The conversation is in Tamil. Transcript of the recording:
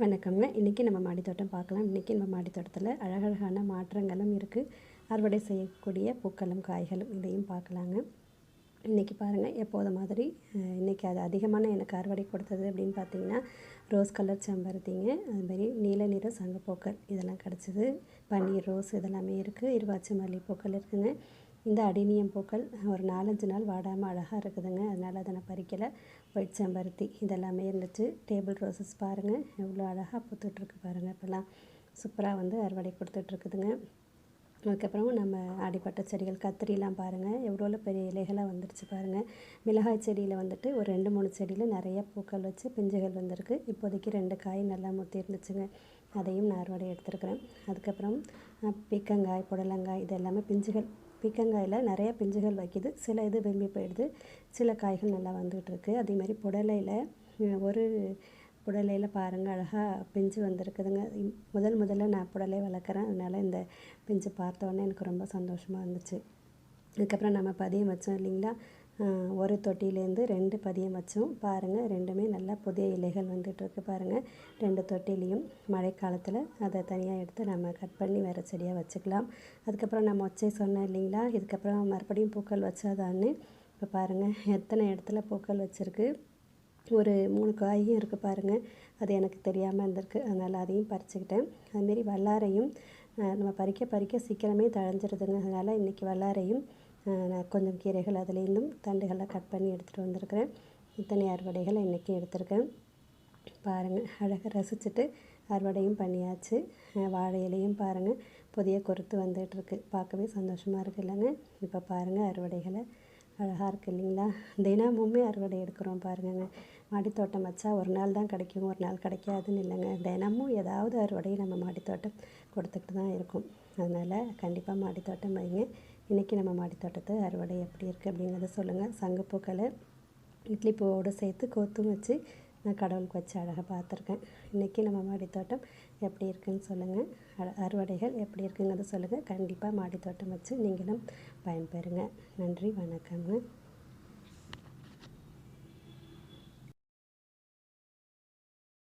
வணக்கம்ங்க. இன்றைக்கி நம்ம மாடித்தோட்டம் பார்க்கலாம். இன்றைக்கி நம்ம மாடித்தோட்டத்தில் அழகழகான மாற்றங்களும் இருக்குது அறுவடை செய்யக்கூடிய பூக்களும் காய்களும் இதையும் பார்க்கலாங்க. இன்றைக்கி பாருங்கள் எப்போது மாதிரி இன்றைக்கி அது அதிகமான எனக்கு அறுவடை கொடுத்தது அப்படின்னு பார்த்தீங்கன்னா ரோஸ் கலர் செம்பருத்திங்க அதுமாரி நீல நிற சங்கப்பூக்கள் இதெல்லாம் கிடச்சிது. பன்னீர் ரோஸ் இதெல்லாமே இருக்குது இருவாச்சி மல்லிகைப்பூக்கள் இருக்குதுங்க இந்த அடினியம் பூக்கள் ஒரு நாலஞ்சு நாள் வாடாமல் அழகாக இருக்குதுங்க. அதனால் அதை நான் பறிக்கலை. ஒயிட் செம்பருத்தி இதெல்லாமே இருந்துச்சு. டேபிள் ரோசஸ் பாருங்கள் எவ்வளோ அழகாக பூத்துட்ருக்கு பாருங்கள் இப்போல்லாம் சூப்பராக வந்து அறுவடை கொடுத்துட்ருக்குதுங்க அதுக்கப்புறம் நம்ம அடிப்பட்ட செடிகள் கத்திரிலாம் பாருங்கள் எவ்வளோ பெரிய இலைகளாக வந்துருச்சு பாருங்கள் மிளகாய் செடியில் வந்துட்டு ஒரு ரெண்டு மூணு செடியில் நிறைய பூக்கள் வச்சு பிஞ்சுகள் வந்திருக்கு. இப்போதைக்கு ரெண்டு காய் நல்லா முத்தி இருந்துச்சுங்க அதையும் நான் அறுவடை எடுத்துருக்கிறேன். அதுக்கப்புறம் பீக்கங்காய் புடலங்காய் இது எல்லாமே பிஞ்சுகள். பீக்கங்காயில் நிறைய பிஞ்சுகள் வைக்கிது. சில இது வெம்பி போயிடுது. சில காய்கள் நல்லா வந்துகிட்டு இருக்குது அதே மாதிரி புடலையில் ஒரு புடலையில் பாருங்கள் அழகாக பிஞ்சு வந்திருக்குதுங்க. முதல் முதல்ல நான் புடலை வளர்க்குறேன். அதனால் இந்த பிஞ்சு பார்த்தோன்னே எனக்கு ரொம்ப சந்தோஷமாக இருந்துச்சு. அதுக்கப்புறம் நம்ம பதியம் வச்சோம் இல்லைங்களா? ஒரு தொட்டிலேருந்து ரெண்டு பதியம் வச்சோம் பாருங்கள் ரெண்டுமே நல்லா புதிய இலைகள் வந்துட்டுருக்கு பாருங்கள் ரெண்டு தொட்டிலையும் மழைக்காலத்தில் அதை தனியாக எடுத்து நம்ம கட் பண்ணி வேறு செடியாக வச்சுக்கலாம். அதுக்கப்புறம் நான் மொச்சை சொன்னேன் இல்லைங்களா? இதுக்கப்புறம் மறுபடியும் பூக்கள் வச்சாதான்னு இப்போ பாருங்கள் எத்தனை இடத்துல பூக்கள் வச்சுருக்கு? ஒரு மூணு காயும் இருக்குது பாருங்கள் அது எனக்கு தெரியாமல் இருந்திருக்கு. அதனால் அதையும் பறிச்சுக்கிட்டேன். அதுமாரி வல்லாரையும் நம்ம பறிக்க பறிக்க சீக்கிரமே தழைஞ்சிருதுங்க. அதனால் இன்றைக்கி வல்லாரையும் நான் கொஞ்சம் கீரைகள் அதுலேருந்தும் தண்டுகள்லாம் கட் பண்ணி எடுத்துகிட்டு வந்திருக்கிறேன். இத்தனை அறுவடைகள் இன்றைக்கி எடுத்திருக்கேன். பாருங்கள் அழகாக ரசிச்சுட்டு அறுவடையும் பண்ணியாச்சு. வாழை இலையும் பாருங்கள் புதிய கொருத்து வந்துட்டுருக்கு பார்க்கவே சந்தோஷமாக இருக்குது இல்லைங்க? இப்போ பாருங்கள் அறுவடைகளை அழகாக இருக்குது இல்லைங்களா? தினமுமே அறுவடை எடுக்கிறோம் பாருங்கங்க. மாடித்தோட்டம் வச்சா ஒரு நாள் தான் கிடைக்கும் ஒரு நாள் கிடைக்காதுன்னு இல்லைங்க. தினமும் ஏதாவது அறுவடை நம்ம மாடித்தோட்டம் கொடுத்துக்கிட்டு தான் இருக்கும். அதனால் கண்டிப்பாக மாடித்தோட்டம் வைங்க. இன்றைக்கி நம்ம மாடித்தோட்டத்தை அறுவடை எப்படி இருக்குது அப்படிங்கிறத சொல்லுங்கள் சங்கப்பூக்களை இட்லி பூவோடு சேர்த்து கோத்தும் வச்சு நான் கடவுளுக்கு வச்சு அழகாக பார்த்துருக்கேன். இன்றைக்கி நம்ம மாடித்தோட்டம் எப்படி இருக்குன்னு சொல்லுங்கள் அ- அறுவடைகள் எப்படி இருக்குங்கிறத சொல்லுங்கள் கண்டிப்பாக மாடித்தோட்டம் வச்சு நீங்களும் பயன்பெறுங்க. நன்றி வணக்கம்ங்க.